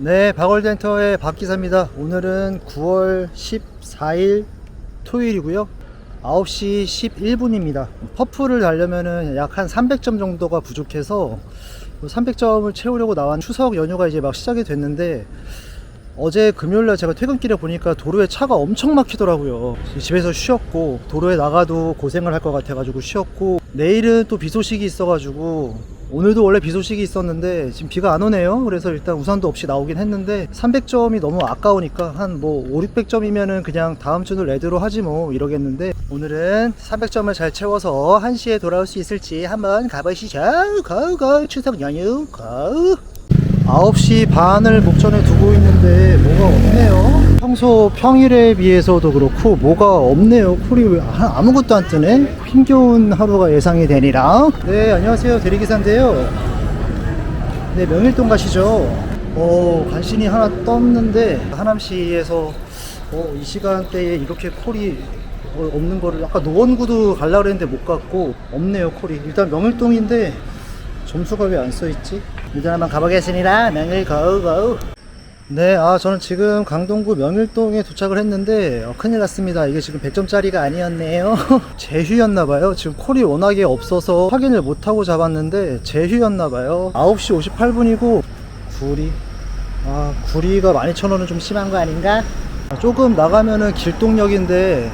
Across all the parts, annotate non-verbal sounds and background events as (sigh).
네, 박월덴터의 박기사입니다. 오늘은 9월 14일 토요일이고요. 9시 11분입니다. 퍼프를 달려면은 약 한 300점 정도가 부족해서 300점을 채우려고 나왔 추석 연휴가 이제 막 시작이 됐는데 어제 금요일날 제가 퇴근길에 보니까 도로에 차가 엄청 막히더라고요. 집에서 쉬었고 도로에 나가도 고생을 할 것 같아가지고 쉬었고 내일은 또 비 소식이 있어가지고 오늘도 원래 비 소식이 있었는데 지금 비가 안 오네요. 그래서 일단 우산도 없이 나오긴 했는데 300점이 너무 아까우니까 한 뭐 5, 600점이면은 그냥 다음 주는 레드로 하지 뭐 이러겠는데 오늘은 300점을 잘 채워서 1시에 돌아올 수 있을지 한번 가보시죠. 고고 추석 연휴 고. 9시 반을 목전에 두고 있는데 뭐가 없네요. 평소 평일에 비해서도 그렇고 뭐가 없네요. 콜이 왜 아- 아무것도 안 뜨네? 힘겨운 하루가 예상이 되니라. 네, 안녕하세요. 대리기사인데요. 네, 명일동 가시죠. 어, 간신히 하나 떴는데 하남시에서 어, 이 시간대에 이렇게 콜이 어, 없는 거를 아까 노원구도 가려고 그랬는데 못 갔고 없네요 콜이 일단 명일동인데 점수가 왜 안 써있지? 일단 한번 가보겠습니다. 명일 고고. 네, 아 저는 지금 강동구 명일동에 도착을 했는데 어, 큰일 났습니다. 이게 지금 100점짜리가 아니었네요. (laughs) 제휴였나봐요. 지금 콜이 워낙에 없어서 확인을 못하고 잡았는데 제휴였나봐요. 9시 58분이고 구리. 아 구리가 12,000원은 좀 심한 거 아닌가? 아, 조금 나가면은 길동역인데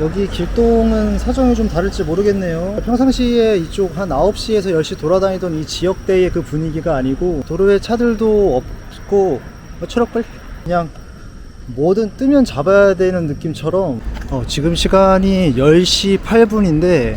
여기 길동은 사정이 좀 다를지 모르겠네요. 평상시에 이쪽 한 9시에서 10시 돌아다니던 이 지역대의 그 분위기가 아니고 도로에 차들도 없고 뭐 초록불 그냥 뭐든 뜨면 잡아야 되는 느낌처럼 어, 지금 시간이 10시 8분인데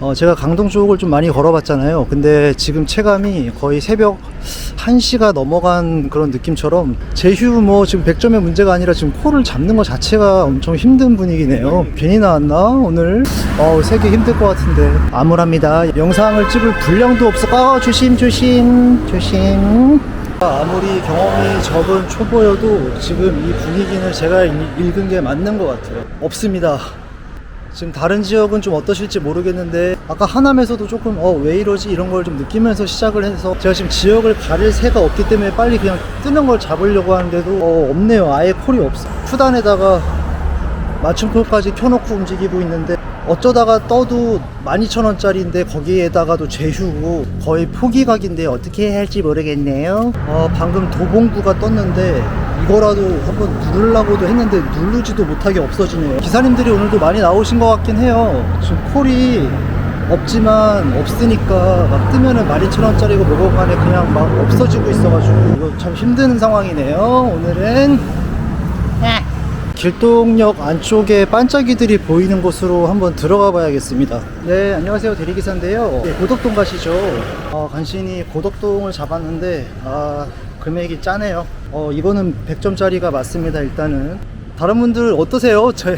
어, 제가 강동 쪽을 좀 많이 걸어봤잖아요. 근데 지금 체감이 거의 새벽 1시가 넘어간 그런 느낌처럼 제휴 뭐 지금 100점의 문제가 아니라 지금 콜을 잡는 것 자체가 엄청 힘든 분위기네요. 괜히 나왔나 오늘? 어, 세개 힘들 것 같은데 암울합니다. 영상을 찍을 분량도 없어. 아, 조심 조심 조심. 아무리 경험이 적은 초보여도 지금 이 분위기는 제가 읽- 읽은 게 맞는 것 같아요. 없습니다. 지금 다른 지역은 좀 어떠실지 모르겠는데 아까 하남에서도 조금 어 왜 이러지 이런 걸 좀 느끼면서 시작을 해서 제가 지금 지역을 가릴 새가 없기 때문에 빨리 그냥 뜨는 걸 잡으려고 하는데도 어 없네요 아예 콜이 없어 쿠단에다가 맞춤표까지 켜놓고 움직이고 있는데 어쩌다가 떠도 12,000원짜리인데 거기에다가도 제휴고 거의 포기 각인데 어떻게 해야 할지 모르겠네요. 어, 방금 도봉구가 떴는데 이거라도 한번 누르려고도 했는데 누르지도 못하게 없어지네요. 기사님들이 오늘도 많이 나오신 것 같긴 해요. 지금 콜이 없지만 없으니까 막 뜨면은 12,000원짜리고 뭐고 간에 그냥 막 없어지고 있어가지고 이거 참 힘든 상황이네요. 오늘은 길동역 안쪽에 반짝이들이 보이는 곳으로 한번 들어가 봐야겠습니다. 네, 안녕하세요. 대리기사인데요. 네, 고덕동 가시죠. 어, 간신히 고덕동을 잡았는데, 아, 금액이 짜네요. 어, 이거는 100점짜리가 맞습니다, 일단은. 다른 분들 어떠세요? (laughs) 제,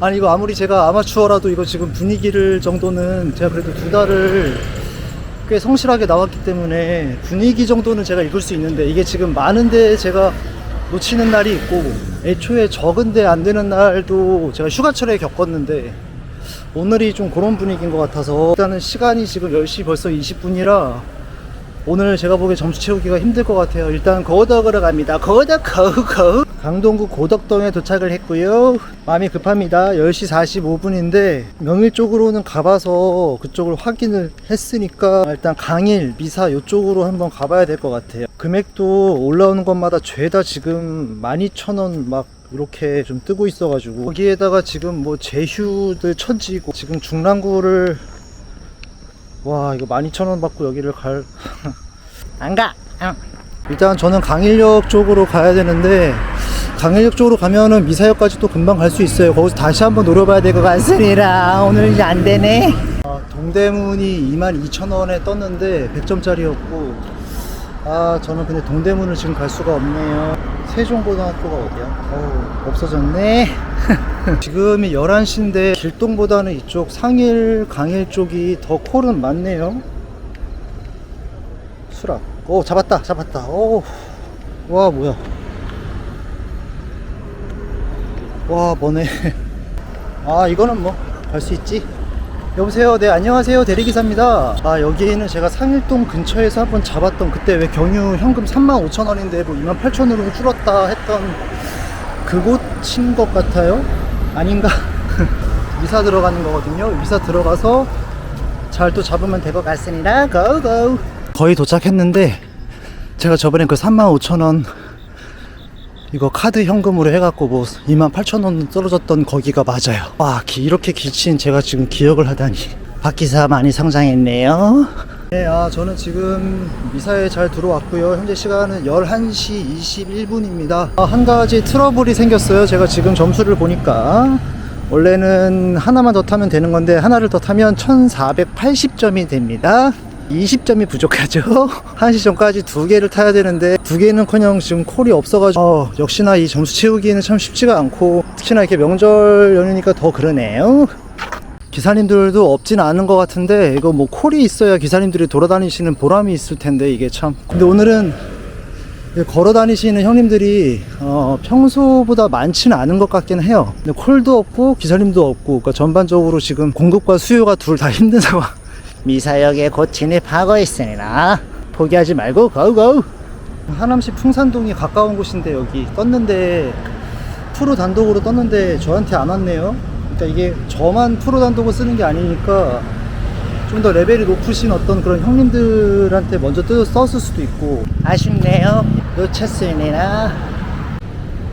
아니, 이거 아무리 제가 아마추어라도 이거 지금 분위기를 정도는 제가 그래도 두 달을 꽤 성실하게 나왔기 때문에 분위기 정도는 제가 읽을 수 있는데 이게 지금 많은데 제가 놓치는 날이 있고 애초에 적은데 안 되는 날도 제가 휴가철에 겪었는데 오늘이 좀 그런 분위기인 것 같아서 일단은 시간이 지금 10시 벌써 20분이라 오늘 제가 보기에 점수 채우기가 힘들 것 같아요. 일단 고덕으로 갑니다. 고덕, 고덕, 고덕. 강동구 고덕동에 도착을 했고요. 마음이 급합니다. 10시 45분인데 명일 쪽으로는 가봐서 그쪽을 확인을 했으니까 일단 강일, 미사 이쪽으로 한번 가봐야 될 것 같아요. 금액도 올라오는 것마다 죄다 지금 12,000원 막 이렇게 좀 뜨고 있어가지고 거기에다가 지금 뭐 제휴들 천지고 지금 중랑구를 와 이거 12,000원 받고 여기를 갈 (laughs) 안 가. 일단 저는 강일역 쪽으로 가야 되는데 강일역 쪽으로 가면은 미사역까지 또 금방 갈 수 있어요. 거기서 다시 한번 노려봐야 될 것 같으니라 오늘 이제 안 되네. 아, 동대문이 22,000원에 떴는데 100점짜리였고 아 저는 근데 동대문을 지금 갈 수가 없네요. 세종고등학교가 어디야? 어우 없어졌네. (laughs) (laughs) 지금이 11시인데 길동보다는 이쪽 상일 강일 쪽이 더 콜은 많네요. 수락. 오, 잡았다, 잡았다. 오, 와, 뭐야. 와, 뭐네. (laughs) 아, 이거는 뭐, 갈 수 있지. 여보세요. 네, 안녕하세요. 대리기사입니다. 아, 여기는 제가 상일동 근처에서 한번 잡았던 그때 왜 경유 현금 35,000원인데 뭐 28,000원으로 줄었다 했던 그곳인 것 같아요. 아닌가? (laughs) 미사 들어가는 거거든요. 미사 들어가서 잘 또 잡으면 될 것 같습니다. 고고. 거의 도착했는데 제가 저번에 그 35,000원 이거 카드 현금으로 해갖고 뭐 28,000원 떨어졌던 거기가 맞아요. 와, 기- 이렇게 기친 제가 지금 기억을 하다니. 박기사 많이 성장했네요. 네, 아, 저는 지금 미사에 잘 들어왔고요. 현재 시간은 11시 21분입니다. 아, 한 가지 트러블이 생겼어요. 제가 지금 점수를 보니까. 원래는 하나만 더 타면 되는 건데, 하나를 더 타면 1480점이 됩니다. 20점이 부족하죠. (laughs) 1시 전까지 두 개를 타야 되는데 두 개는 커녕 지금 콜이 없어가지고 어, 역시나 이 점수 채우기는 참 쉽지가 않고 특히나 이렇게 명절 연휴니까 더 그러네요. 기사님들도 없진 않은 것 같은데 이거 뭐 콜이 있어야 기사님들이 돌아다니시는 보람이 있을 텐데 이게 참 근데 오늘은 걸어 다니시는 형님들이 어, 평소보다 많지는 않은 것 같긴 해요. 근데 콜도 없고 기사님도 없고 그러니까 전반적으로 지금 공급과 수요가 둘 다 힘든 (laughs) 상황. 미사역에 곧 진입하고 있으니라 포기하지 말고 고고. 하남시 풍산동이 가까운 곳인데 여기 떴는데 프로 단독으로 떴는데 저한테 안 왔네요. 그러니까 이게 저만 프로 단독을 쓰는 게 아니니까 좀 더 레벨이 높으신 어떤 그런 형님들한테 먼저 뜯어 썼을 수도 있고. 아쉽네요. 놓쳤으니라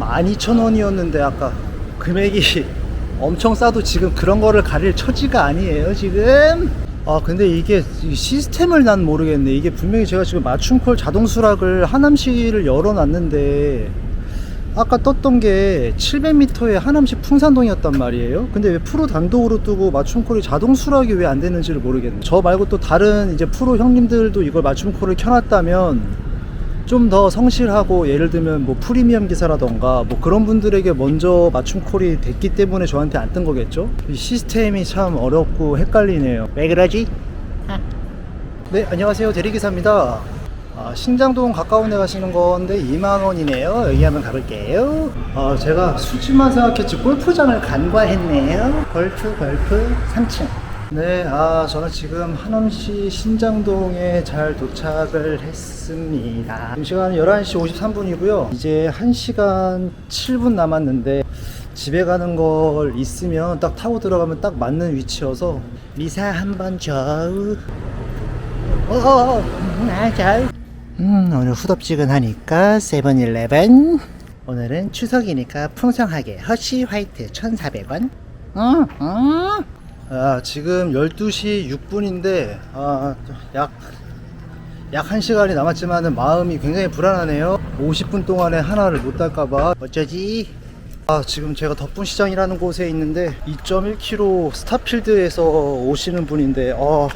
12,000원이었는데 아까 금액이 (laughs) 엄청 싸도 지금 그런 거를 가릴 처지가 아니에요 지금? 아 근데 이게 이 시스템을 난 모르겠네. 이게 분명히 제가 지금 맞춤콜 자동 수락을 하남시를 열어놨는데 아까 떴던 게 700m의 하남시 풍산동이었단 말이에요. 근데 왜 프로 단독으로 뜨고 맞춤콜이 자동 수락이 왜 안 되는지를 모르겠네. 저 말고 또 다른 이제 프로 형님들도 이걸 맞춤콜을 켜놨다면 좀 더 성실하고 예를 들면 뭐 프리미엄 기사라던가 뭐 그런 분들에게 먼저 맞춤콜이 됐기 때문에 저한테 안 뜬 거겠죠? 이 시스템이 참 어렵고 헷갈리네요. 왜 그러지? 네, 안녕하세요. 대리기사입니다. 아, 신장동 가까운 데 가시는 건데 2만원이네요. 여기 한번 가볼게요. 아, 제가 수지만 생각했지 골프장을 간과했네요. 골프, 골프 3층. 네, 아, 저는 지금 하남시 신장동에 잘 도착을 했습니다. 지금 시간은 11시 53분이고요. 이제 1시간 7분 남았는데 집에 가는 걸 있으면 딱 타고 들어가면 딱 맞는 위치여서 미사 한번 줘. 어어어 맞아 음 오늘 후덥지근하니까 세븐일레븐. 오늘은 추석이니까 풍성하게 허쉬 화이트 1400원. 어, 어. 아 지금 12시 6분인데 아, 약 약 1시간이 남았지만 마음이 굉장히 불안하네요. 50분 동안에 하나를 못 딸까봐. 어쩌지? 아 지금 제가 덕분시장이라는 곳에 있는데 2.1km 스타필드에서 오시는 분인데 어,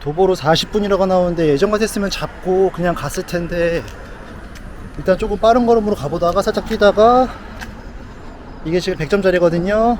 도보로 40분이라고 나오는데 예전 같았으면 잡고 그냥 갔을 텐데 일단 조금 빠른 걸음으로 가보다가 살짝 뛰다가 이게 지금 100점짜리거든요.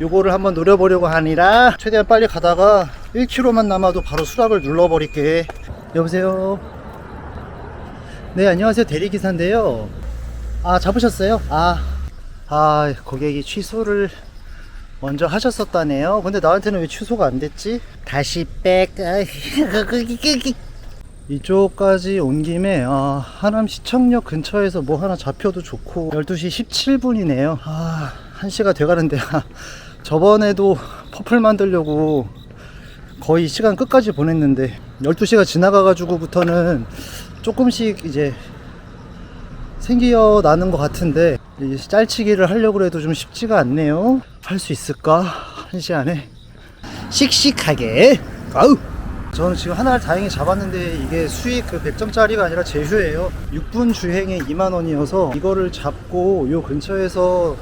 요거를 한번 노려보려고 하니라 최대한 빨리 가다가 1km만 남아도 바로 수락을 눌러버릴게. 여보세요? 네 안녕하세요. 대리기사인데요. 아 잡으셨어요? 아, 아 고객이 취소를 먼저 하셨었다네요. 근데 나한테는 왜 취소가 안 됐지? 다시 백. (laughs) 이쪽까지 온 김에 아, 하남 시청역 근처에서 뭐 하나 잡혀도 좋고 12시 17분이네요. 아, 1시가 돼가는데 아, (laughs) 저번에도 퍼플 만들려고 거의 시간 끝까지 보냈는데 12시가 지나가가지고부터는 조금씩 이제 생겨 나는 것 같은데 이 짤치기를 하려고 해도 좀 쉽지가 않네요. 할 수 있을까? 한 시간에 씩씩하게. 아우. 저는 지금 하나를 다행히 잡았는데 이게 수익 그 100점짜리가 아니라 제휴예요. 6분 주행에 2만 원이어서 이거를 잡고 요 근처에서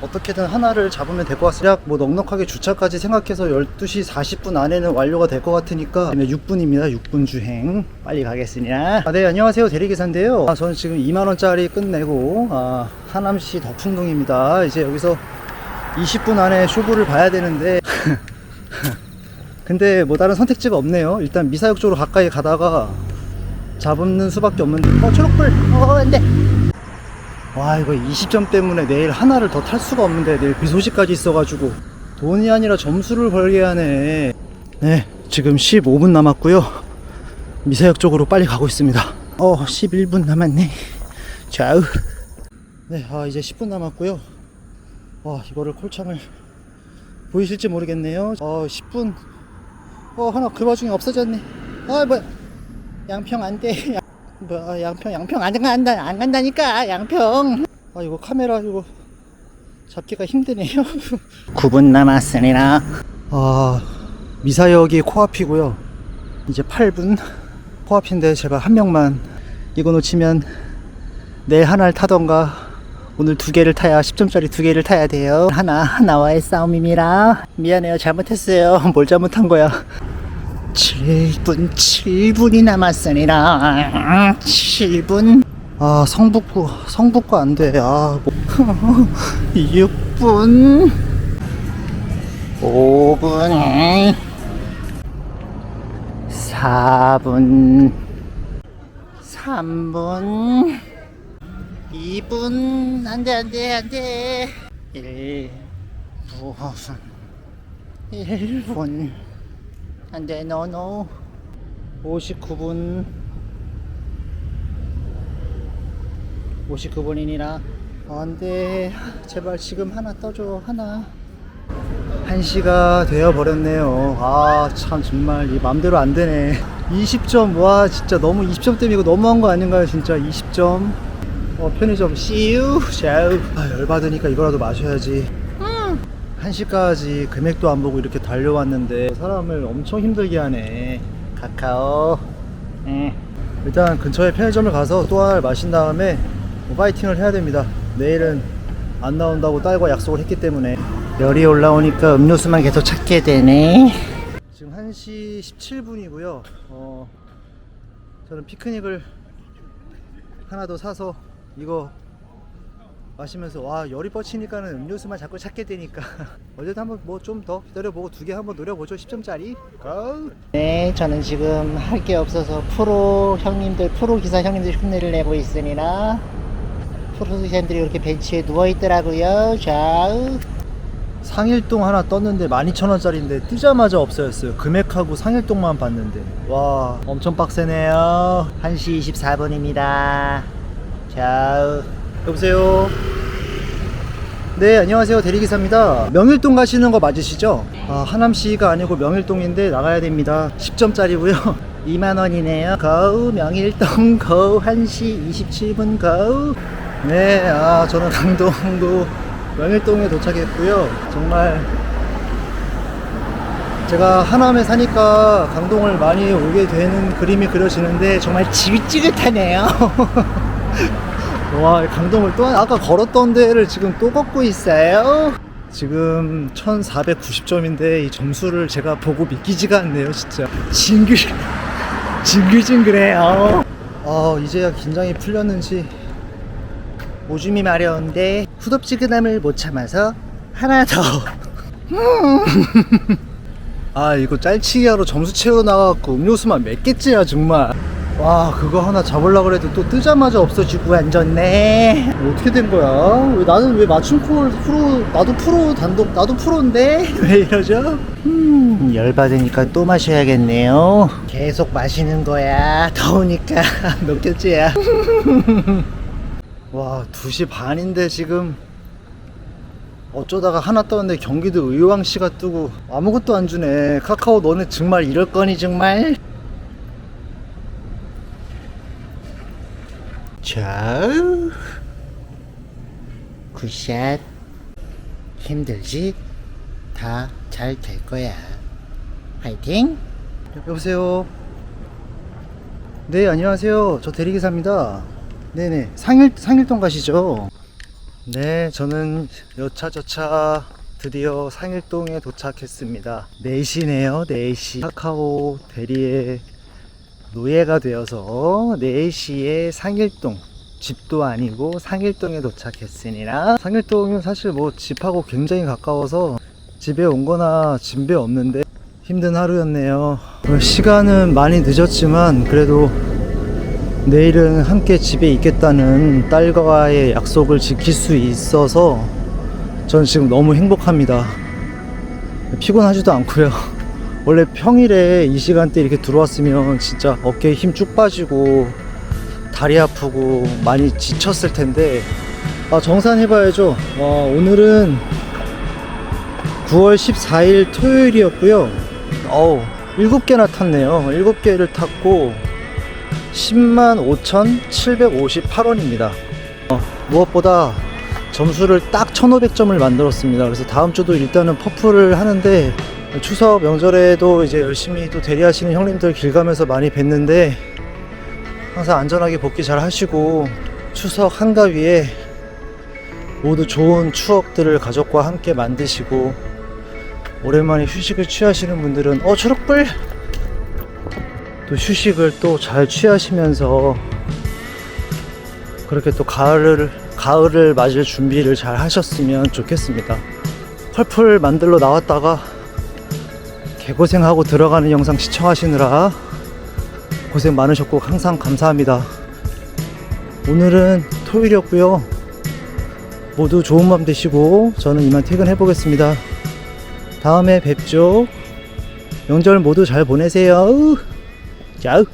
어떻게든 하나를 잡으면 될 것 같습니다. 약뭐 넉넉하게 주차까지 생각해서 12시 40분 안에는 완료가 될 것 같으니까 6분입니다. 6분 주행. 빨리 가겠습니다. 아, 네, 안녕하세요. 대리기사인데요. 아, 저는 지금 2만원짜리 끝내고, 아, 하남시 덕풍동입니다. 이제 여기서 20분 안에 쇼부를 봐야 되는데, (laughs) 근데 뭐 다른 선택지가 없네요. 일단 미사역 쪽으로 가까이 가다가 잡는 수밖에 없는데, 어, 초록불! 어, 안 돼! 와 이거 20점 때문에 내일 하나를 더 탈 수가 없는데 내일 비 소식까지 있어가지고 돈이 아니라 점수를 벌게 하네. 네, 지금 15분 남았고요. 미사역 쪽으로 빨리 가고 있습니다. 어, 11분 남았네. 좌우. 네, 아, 이제 10분 남았고요. 와, 이거를 콜창을 보이실지 모르겠네요. 어, 10분. 어, 하나 그 와중에 없어졌네. 아, 뭐야. 양평 안 돼. 양, 뭐, 아, 양평, 양평 안 간다, 안 간다니까, 양평. 아, 이거 카메라, 이거 잡기가 힘드네요. (laughs) 9분 남았으니라. 아, 미사역이 코앞이고요. 이제 8분. 코앞인데 제발 한 명만 이거 놓치면 내일 하나를 타던가 오늘 두 개를 타야 10점짜리 두 개를 타야 돼요. 하나 나와의 싸움입니다. 미안해요. 잘못했어요. (laughs) 뭘 잘못한 거야. 7분 7분이 남았으니라. 7분. 아 성북구 성북구 안 돼. 아 뭐. (laughs) 6분. 5분. 4분. 3분. 2분 안 돼 안 돼 안 돼 1분 1분 안돼 노노 59분. 59분이니라. 안돼. 제발 지금 하나 떠줘 하나. 1시가 되어 버렸네요. 아 참 정말 이 맘대로 안 되네. 20점. 와 진짜 너무 20점 때문에 이거 너무한 거 아닌가요 진짜? 20점. 어, 편의점. 씨유 샤우. 아, 열받으니까 이거라도 마셔야지. 음. 1시까지 금액도 안 보고 이렇게 달려왔는데 사람을 엄청 힘들게 하네. 카카오 예. 일단 근처에 편의점을 가서 또 하나를 마신 다음에 뭐 파이팅을 해야 됩니다. 내일은 안 나온다고 딸과 약속을 했기 때문에. 열이 올라오니까 음료수만 계속 찾게 되네. 지금 1시 17분이고요. 어, 저는 피크닉을 하나 더 사서 이거 마시면서 와 열이 뻗치니까는 음료수만 자꾸 찾게 되니까. (laughs) 어제도 한번 뭐 좀 더 기다려보고 두 개 한번 노려보죠. 10점짜리. 네 저는 지금 할 게 없어서 프로 형님들 프로 기사 형님들 흉내를 내고 있으니라 프로 기사님들이 이렇게 벤치에 누워있더라고요. 자 상일동 하나 떴는데 12,000원짜리인데 뜨자마자 없어졌어요. 금액하고 상일동만 봤는데. 와 엄청 빡세네요. 1시 24분입니다. 자 여보세요? 네 안녕하세요. 대리기사입니다. 명일동 가시는 거 맞으시죠? 아 하남시가 아니고 명일동인데 나가야 됩니다. 10점짜리고요. 2만원이네요. (laughs) 거우 명일동 거우 1시 27분 거우. 네 아 저는 강동도 명일동에 도착했고요. 정말 제가 하남에 사니까 강동을 많이 오게 되는 그림이 그려지는데 정말 지긋지긋하네요 (laughs) 와 강동을 또 아까 걸었던 데를 지금 또 걷고 있어요. 지금 1490점인데 이 점수를 제가 보고 믿기지가 않네요 진짜. 징글 징글징글해요. 아 이제야 긴장이 풀렸는지 오줌이 마려운데 후덥지근함을 못 참아서 하나 더. (laughs) 아 이거 짤치기 하러 점수 채우러 나가갖고 음료수만 몇 개째야 정말 와 그거 하나 잡으려고 그래도 또 뜨자마자 없어지고 앉았네. 어떻게 된 거야? 왜 나는 왜 맞춤 콜 프로 나도 프로 단독 나도 프로인데? (laughs) 왜 이러죠? 음 열받으니까 또 마셔야겠네요. 계속 마시는 거야. 더우니까. (laughs) 몇 개째야? (laughs) 와 2시 반인데 지금 어쩌다가 하나 떴는데 경기도 의왕시가 뜨고 아무것도 안 주네. 카카오 너네 정말 이럴 거니 정말 자 굿샷. 힘들지? 다 잘 될 거야. 화이팅! 여보세요? 네 안녕하세요. 저 대리기사입니다. 네네 상일, 상일동 가시죠? 네, 저는 여차저차 드디어 상일동에 도착했습니다. 4시네요, 4시. 카카오 대리의 노예가 되어서 4시에 상일동, 집도 아니고 상일동에 도착했으니라. 상일동은 사실 뭐 집하고 굉장히 가까워서 집에 온 거나 집에 없는데 힘든 하루였네요. 시간은 많이 늦었지만 그래도 내일은 함께 집에 있겠다는 딸과의 약속을 지킬 수 있어서 전 지금 너무 행복합니다. 피곤하지도 않고요. 원래 평일에 이 시간대 이렇게 들어왔으면 진짜 어깨에 힘 쭉 빠지고 다리 아프고 많이 지쳤을 텐데 아 정산 해봐야죠. 와 오늘은 9월 14일 토요일이었고요. 어우 7개나 탔네요. 7개를 탔고 105,758원입니다. 어, 무엇보다 점수를 딱 1,500점을 만들었습니다. 그래서 다음 주도 일단은 퍼프를 하는데 추석 명절에도 이제 열심히 또 대리하시는 형님들 길 가면서 많이 뵀는데 항상 안전하게 복귀 잘 하시고 추석 한가위에 모두 좋은 추억들을 가족과 함께 만드시고 오랜만에 휴식을 취하시는 분들은 어 초록불 또 휴식을 또 잘 취하시면서 그렇게 또 가을을 가을을 맞을 준비를 잘 하셨으면 좋겠습니다. 펄풀 만들러 나왔다가 개고생하고 들어가는 영상 시청하시느라 고생 많으셨고 항상 감사합니다. 오늘은 토요일이었고요. 모두 좋은 밤 되시고 저는 이만 퇴근해 보겠습니다. 다음에 뵙죠. 명절 모두 잘 보내세요. 자.